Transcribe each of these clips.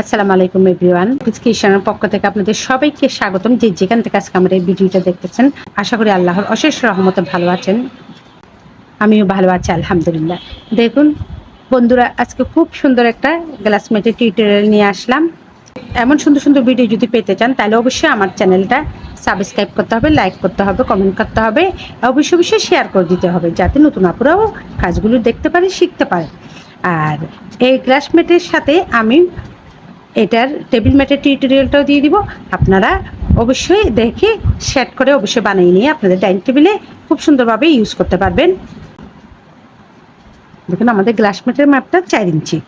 আসসালামু আলাইকুম এভরিওয়ান কিষানের পক্ষ থেকে আপনাদের সবাইকে স্বাগতম। যে যেখান থেকে আজকে আমরা এই ভিডিওটা দেখতেছেন, আশা করি আল্লাহর অশেষ রহমতে ভালো আছেন। আমিও ভালো আছি, আলহামদুলিল্লাহ। দেখুন, বন্ধুরা, আজকে খুব সুন্দর একটা গ্লাসমেটের টিউটোরিয়াল নিয়ে আসলাম। এমন সুন্দর সুন্দর ভিডিও যদি পেতে চান, তাহলে অবশ্যই আমার চ্যানেলটা সাবস্ক্রাইব করতে হবে লাইক করতে হবে কমেন্ট করতে হবে, অবশ্যই অবশ্যই শেয়ার করে দিতে হবে, যাতে নতুন আপুরাও কাজগুলো দেখতে পারে, শিখতে পারে। আর এই গ্লাসমেটের সাথে আমি এটার টেবিল ম্যাটের টিউটোরিয়ালটাও দিয়ে দিব। আপনারা অবশ্যই দেখে সেট করে অবশ্যই বানিয়ে নিয়ে আপনাদের ডাইনিং টেবিলে খুব সুন্দরভাবে ইউজ করতে পারবেন। দেখুন, আমাদের গ্লাস ম্যাটের মাপটা চার ইঞ্চি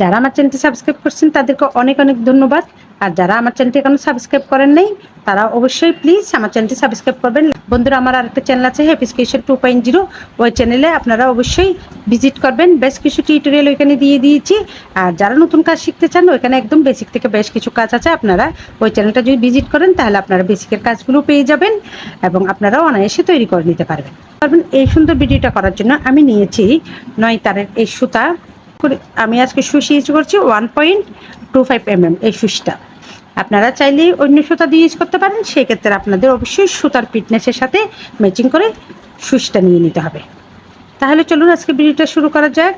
যারা আমার চ্যানেলটি সাবস্ক্রাইব করছেন, তাদেরকে অনেক অনেক ধন্যবাদ। আর যারা আমার চ্যানেলটি এখনও সাবস্ক্রাইব করেন নাই, তারা অবশ্যই প্লিজ আমার চ্যানেলটি সাবস্ক্রাইব করবেন। বন্ধুরা, আমার আরেকটা চ্যানেল আছে হ্যাপি স্কেশন টু পয়েন্ট জিরো ওই চ্যানেলে আপনারা অবশ্যই ভিজিট করবেন। বেশ কিছু টিউটোরিয়াল ওইখানে দিয়ে দিয়েছি। আর যারা নতুন কাজ শিখতে চান, ওইখানে একদম বেসিক থেকে বেশ কিছু কাজ আছে। আপনারা ওই চ্যানেলটা যদি ভিজিট করেন, তাহলে আপনারা বেসিকের কাজগুলো পেয়ে যাবেন এবং আপনারা অনায়াসে তৈরি করে নিতে পারবেন। পারবেন এই সুন্দর ভিডিওটা করার জন্য আমি নিয়েছি নয় তারের এই সুতা। করে আমি আজকে সুইচ ইউজ করছি one point two five M M এই সুইচটা। আপনারা চাইলে অন্য সুতা দিয়ে ইউজ করতে পারেন, সেক্ষেত্রে আপনাদের অবশ্যই সুতার ফিটনেসের সাথে ম্যাচিং করে সুইচটা নিয়ে নিতে হবে। তাহলে চলুন আজকে ভিডিওটা শুরু করা যাক।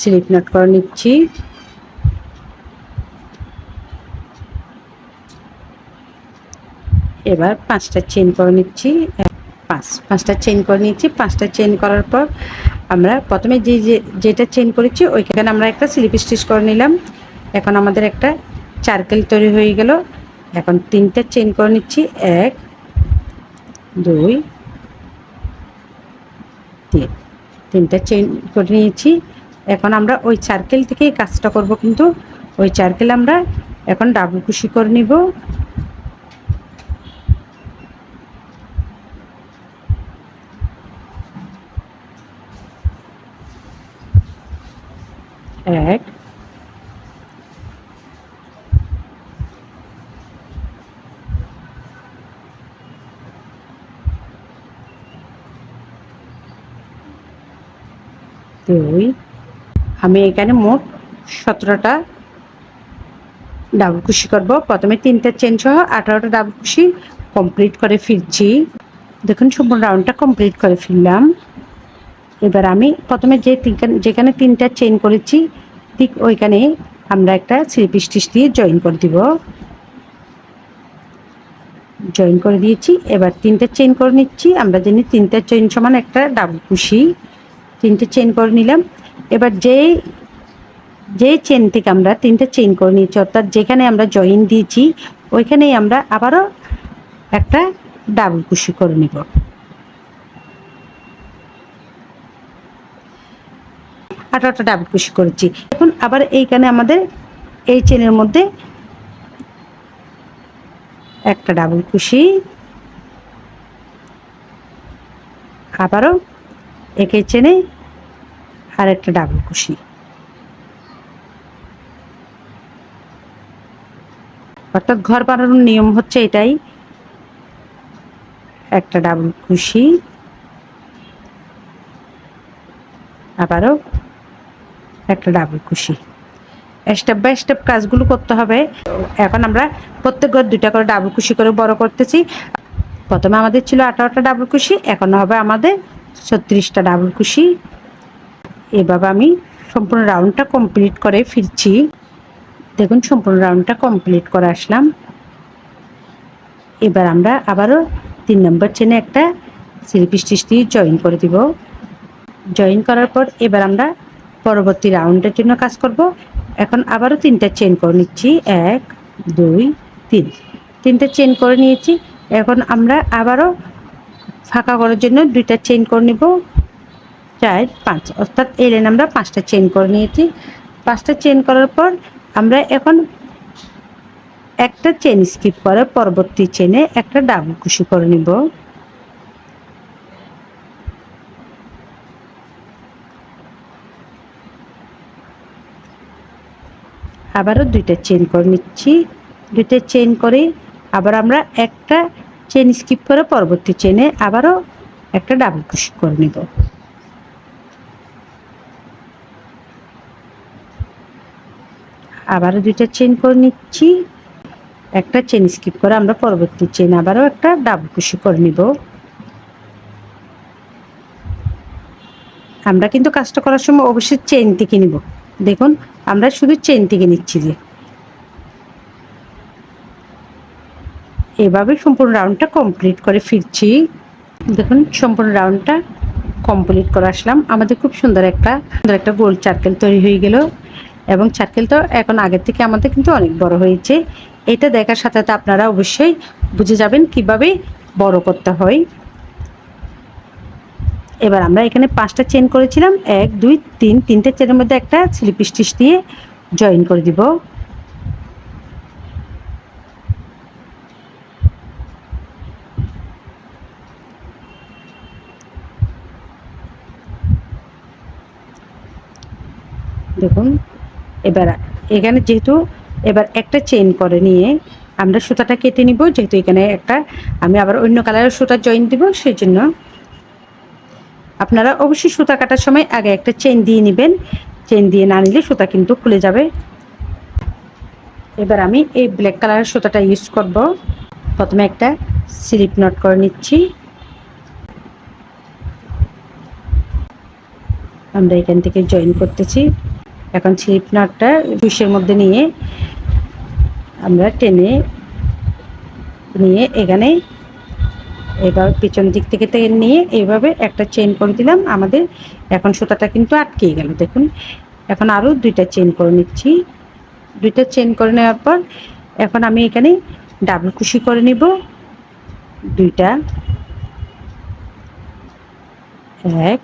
স্লিপ নোট করে নিচ্ছি। এবার পাঁচটা চেন করে নিচ্ছি। পাঁচ, পাঁচটা চেন করে নিয়েছি। পাঁচটা চেন করার পর আমরা প্রথমে যে যেটা চেন করেছি, ওইখানে আমরা একটা স্লিপ স্টিচ করে নিলাম। এখন আমাদের একটা চারকেল তৈরি হয়ে গেল। এখন তিনটা চেন করে নিচ্ছি। এক, দুই, তিন। তিনটা চেন করে নিয়েছি। এখন আমরা ওই চারকেল থেকেই কাজটা করব কিন্তু ওই চারকেল আমরা এখন ডাবল কুশি করে নিব। এক। দুই। আমি এখানে মোট সতেরোটা ডাবল কুশি করব। প্রথমে তিনটা চেন সহ আঠারোটা ডাবল কুশি কমপ্লিট করে ফিরছি। দেখুন, সম্পূর্ণ রাউন্ডটা কমপ্লিট করে ফিরলাম। এবার আমি প্রথমে যে যেখানে তিনটা চেন করেছি, ঠিক ওইখানে আমরা একটা স্লিপ স্টিচ দিয়ে জয়েন করে দিব। জয়েন করে দিয়েছি, এবার তিনটা চেন করে নিচ্ছি। আমরা জানি তিনটা চেন সমান একটা ডাবল কুশি তিনটে চেন করে নিলাম। এবার যে যে চেন থেকে আমরা তিনটে চেন করে নিয়েছি, অর্থাৎ যেখানে আমরা জয়েন দিয়েছি, ওইখানেই আমরা আবারও একটা ডাবল কুশি করে নিব। আঠারোটা ডাবল কুশি করেছি। এখন আবার এইখানে আমাদের এই চেনের মধ্যে একটা ডাবল কুশি আবারও একে চেনে আর একটা ডাবল কুশি অর্থাৎ ঘর বানানোর নিয়ম হচ্ছে এটাই। একটা ডাবল কুশি আবারও একটা ডাবল কুশি স্টেপ বাই স্টেপ কাজগুলো করতে হবে। এখন আমরা প্রত্যেক ঘর দুইটা করে ডাবল কুশি করে বড় করতেছি। প্রথমে আমাদের ছিল আঠারোটা ডাবল কুশি এখন হবে আমাদের ছত্রিশটা ডাবল কুশি এভাবে আমি সম্পূর্ণ রাউন্ডটা কমপ্লিট করে ফিরছি। দেখুন, সম্পূর্ণ রাউন্ডটা কমপ্লিট করে আসলাম। এবার আমরা আবারও তিন নম্বর চেনে একটা স্লিপ স্টিচ দিয়ে জয়েন করে দিব। জয়েন করার পর এবার আমরা পরবর্তী রাউন্ডের জন্য কাজ করব। এখন আবারও তিনটা চেন করে নিচ্ছি। এক, দুই, তিন। তিনটা চেন করে নিয়েছি। এখন আমরা আবারও ফাঁকা করার জন্য দুইটা চেন করে নেব। চার, পাঁচ। অর্থাৎ এই লাইন আমরা পাঁচটা চেন করে নিয়েছি। পাঁচটা চেন করার পর আমরা এখন একটা চেন স্কিপ করে পরবর্তী চেনে একটা ডাবল কুশি করে নিব। আবারও দুইটা চেন করে নিচ্ছি। দুইটা চেন করে আবার আমরা একটা চেন স্কিপ করে পরবর্তী চেনে আবারও একটা ডাবল কুশি করে নেব। আবারও দুইটা চেন করে নিচ্ছি। একটা চেন স্কিপ করে আমরা পরবর্তী চেন আবারও একটা ডাবল কুশি করে নিব। আমরা কিন্তু কাজটা করার সময় অবশ্যই চেন থেকে নিব। দেখুন আমরা শুধু চেন থেকে নিচ্ছি যে। এভাবে সম্পূর্ণ রাউন্ডটা কমপ্লিট করে ফিরছি। দেখুন, সম্পূর্ণ রাউন্ডটা কমপ্লিট করে আসলাম। আমাদের খুব সুন্দর একটা সুন্দর একটা গোল চার্কেল তৈরি হয়ে গেল। এবং চার্কেলটা এখন আগের থেকে আমাদের কিন্তু অনেক বড় হয়েছে। এটা দেখার সাথে সাথে আপনারা অবশ্যই বুঝে যাবেন কীভাবে বড় করতে হয়। এবার আমরা এখানে পাঁচটা চেন করেছিলাম। এক, দুই, তিন, তিনটে চেনের মধ্যে একটা স্লিপ স্টিচ দিয়ে জয়েন করে দিব। দেখুন, এবার এখানে যেহেতু এবার একটা চেন করে নিয়ে আমরা সুতাটা কেটে নিব, যেহেতু এখানে একটা আমি আবার অন্য কালারের সুতা জয়েন দিব, সেই জন্য আপনারা অবশ্যই সুতা কাটার সময় আগে একটা চেন দিয়ে নেবেন। চেন দিয়ে না নিলে সুতা কিন্তু খুলে যাবে। এবার আমি এই ব্ল্যাক কালারের সুতাটা ইউজ করব। প্রথমে একটা স্লিপ নট করে নিচ্ছি। আমরা এখান থেকে জয়েন করতেছি। এখন স্লিপ নটটা কুশের মধ্যে নিয়ে আমরা টেনে নিয়ে এখানে এবার পিছন দিক থেকে থেকে নিয়ে এইভাবে একটা চেন করে দিলাম। আমাদের এখন সুতাটা কিন্তু আটকে গেল, দেখুন। এখন আরও দুইটা চেন করে নিচ্ছি। দুইটা চেন করে নেওয়ার পর এখন আমি এখানে ডাবল কুশি করে নিব। দুইটা, এক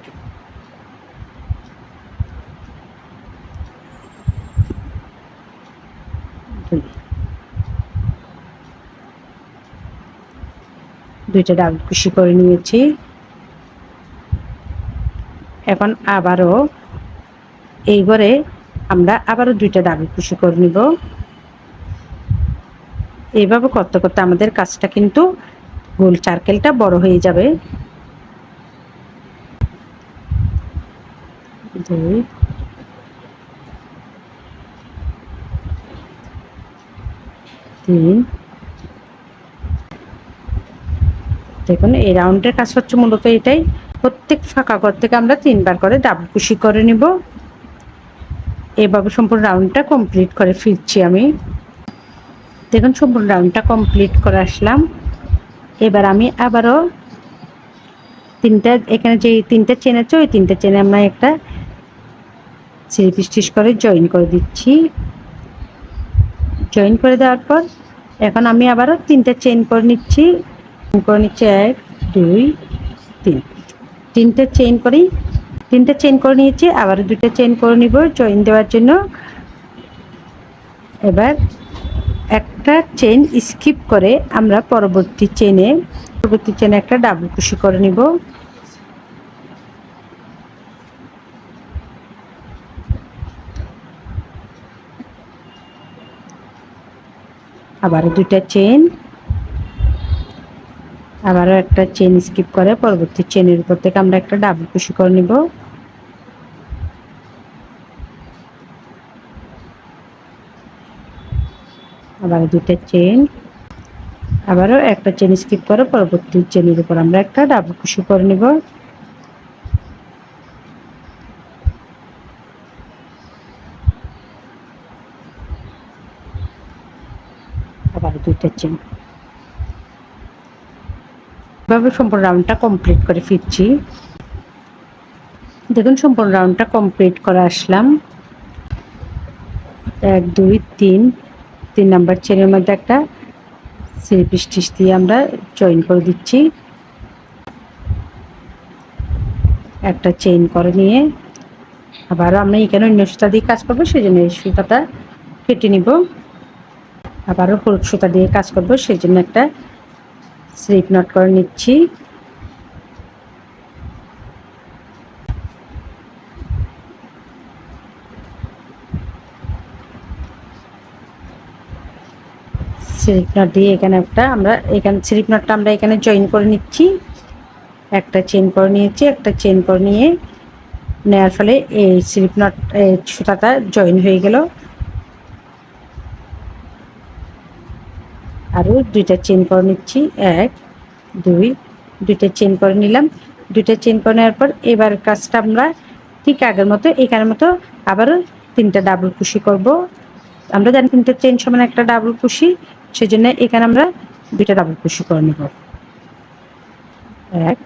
দুইটা ডাবল কুশি করে নিয়েছি। এখন আবারও এই ঘরে আমরা আবারও দুইটা ডাবল কুশি করে নিব। এইভাবে করতে করতে আমাদের কাজটা কিন্তু গোল চার্কেলটা বড় হয়ে যাবে। তিন। দেখুন, এই রাউন্ডের কাজ হচ্ছে মূলত এটাই। প্রত্যেক ফাঁকা ঘর থেকে আমরা তিনবার করে ডাবল কুশি করে নিব। এভাবে সম্পূর্ণ রাউন্ডটা কমপ্লিট করে ফিরছি আমি। দেখুন, সম্পূর্ণ রাউন্ডটা কমপ্লিট করে আসলাম। এবার আমি আবারও তিনটা, এখানে যে তিনটা চেন আছে, ওই তিনটা চেনে আমরা একটা স্লিপ স্টিচ করে জয়েন করে দিচ্ছি। জয়েন করে দেওয়ার পর, এখন আমি আবারও তিনটা চেন করে নিচ্ছি। করে নিচ্ছি এক, দুই, তিন। তিনটে চেন করি, তিনটে চেন করে নিয়েছি, আবার দুটো চেন করে নিব জয়েন দেওয়ার জন্য। এবার একটা চেন স্কিপ করে আমরা পরবর্তী চেনে পরবর্তী চেনে একটা ডাবল কুশি করে নিব। আবার দুটা চেন আবারও একটা চেন স্কিপ করে, পরবর্তী চেনের উপর থেকে আমরা একটা ডাবল কুশি করে নিব। আবার দুটা চেন আবারও একটা চেন স্কিপ করে, পরবর্তী চেনের উপর আমরা একটা ডাবল কুশি করে নিব। আবার দুইটা চেন এভাবে সম্পূর্ণ রাউন্ডটা কমপ্লিট করে ফিরছি। দেখুন, সম্পূর্ণ রাউন্ডটা কমপ্লিট করে আসলাম। এক, দুই, তিন তিন নাম্বার চেনের মধ্যে একটা স্লিপ স্টিচ দিয়ে আমরা জয়েন করে দিচ্ছি। একটা চেইন করে নিয়ে আবার আমরা এখানে অন্য সুতা দিয়ে কাজ করব সেই জন্য এই সুতাটা কেটে নিব। আবারও হলুদ সুতা দিয়ে কাজ করব সেই জন্য একটা স্লিপ নট করে নিচ্ছি। স্লিপ নট দিয়ে এখানে একটা আমরা এখানে স্লিপ নটটা আমরা এখানে জয়েন করে নিচ্ছি। একটা চেন করে নিয়েছি, একটা চেন করে নিয়ে নেওয়ার ফলে এই স্লিপ নট সুতাটা জয়েন হয়ে গেল। আরও দুইটা চেন করে নিচ্ছি। এক, দুই, দুইটা চেন করে নিলাম। দুইটা চেন করে নেওয়ার পর এবার কাজটা আমরা ঠিক আগের মতো, এখানের মতো আবারও তিনটা ডাবল কুশি করব। আমরা জানি তিনটা চেন সমান একটা ডাবল কুশি সেজন্য এখানে আমরা দুইটা ডাবল কুশি করে নেব। এক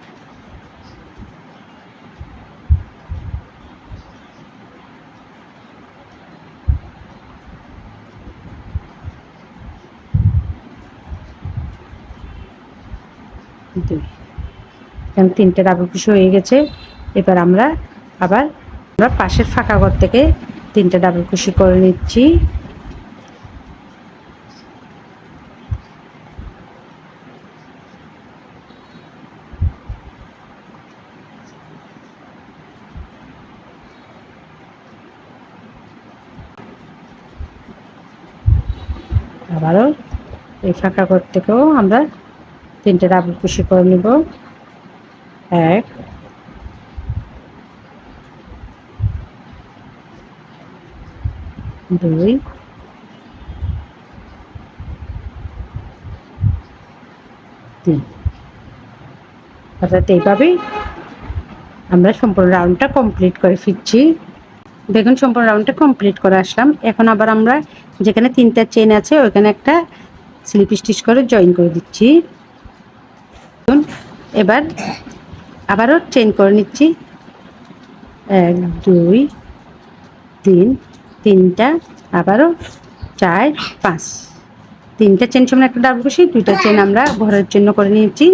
দুই এখানে তিনটে ডাবল কুশি হয়ে গেছে। এবার আমরা আবার আমরা পাশের ফাঁকা ঘর থেকে তিনটে ডাবল কুশি করে নিচ্ছি। আবারও এই ফাঁকা ঘর থেকেও আমরা তিনটে ডাবল কুশি করে নিব। এক। দুই। তিন। অর্থাৎ এইভাবেই আমরা সম্পূর্ণ রাউন্ডটা কমপ্লিট করে ফিরছি। দেখুন, সম্পূর্ণ রাউন্ডটা কমপ্লিট করে আসলাম। এখন আবার আমরা যেখানে তিনটা চেন আছে, ওইখানে একটা স্লিপ স্টিচ করে জয়েন করে দিচ্ছি। এবার আবারও চেন করে নিচ্ছি। এক দুই তিন তিনটা আবারও চার পাঁচ। তিনটা চেন সমান একটা ডাবল কুশি দুইটা চেন আমরা ঘরের জন্য করে নিয়েছি।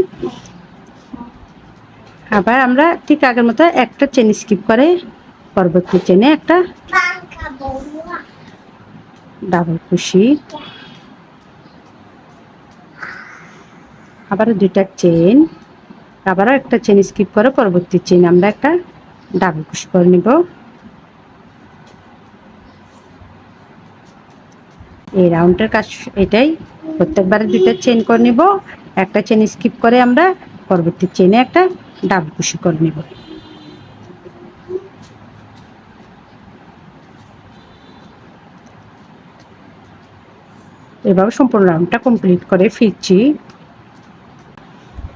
আবার আমরা ঠিক আগের মতো একটা চেন স্কিপ করে পরবর্তী চেনে একটা ডাবল কুশি আবারও দুইটা চেন আবারও একটা চেন স্কিপ করে পরবর্তী চেন আমরা একটা ডাবল কুশি করে নেব। এই রাউন্ডের কাজ এটাই, প্রত্যেকবারে দুইটা চেন করে নিব, একটা চেন স্কিপ করে আমরা পরবর্তী চেনে একটা ডাবল কুশি করে নিব। এভাবে সম্পূর্ণ রাউন্ডটা কমপ্লিট করে ফিরছি।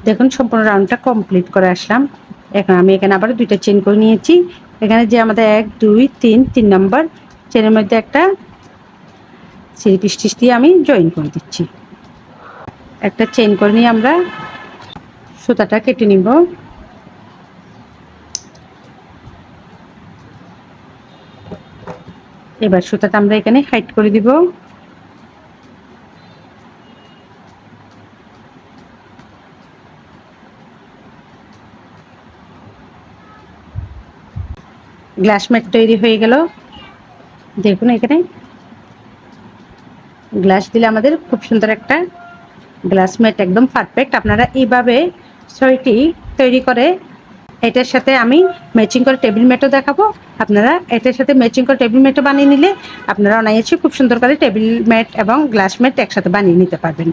দেখুন, সম্পূর্ণ রাউন্ডটা কমপ্লিট করে আসলাম। এখন আমি এখানে আবার দুইটা চেন করে নিয়েছি। এখানে যে আমাদের এক, দুই, তিন তিন নম্বর চেনের মধ্যে একটা স্লিপ স্টিচ দিয়ে আমি জয়েন করে দিচ্ছি। একটা চেন করে নিয়ে আমরা সুতাটা কেটে নিব। এবার সুতাটা আমরা এখানে হাইট করে দিব। গ্লাস ম্যাট তৈরি হয়ে গেল। দেখুন এখানে। গ্লাস দিলে আমাদের খুব সুন্দর একটা গ্লাস ম্যাট একদম পারফেক্ট আপনারা এইভাবে ছয়টি তৈরি করে এটার সাথে আমি ম্যাচিং করে টেবিল ম্যাটও দেখাবো। আপনারা এটার সাথে ম্যাচিং করে টেবিল ম্যাটও বানিয়ে নিলে আপনারা অনায়াসে খুব সুন্দর করে টেবিল ম্যাট এবং গ্লাস ম্যাট একসাথে বানিয়ে নিতে পারবেন।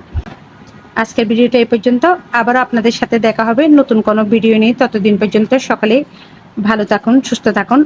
আজকের ভিডিওটা এই পর্যন্ত। আবারও আপনাদের সাথে দেখা হবে নতুন কোনো ভিডিও নিয়ে। ততদিন পর্যন্ত সকালে ভালো থাকুন, সুস্থ থাকুন।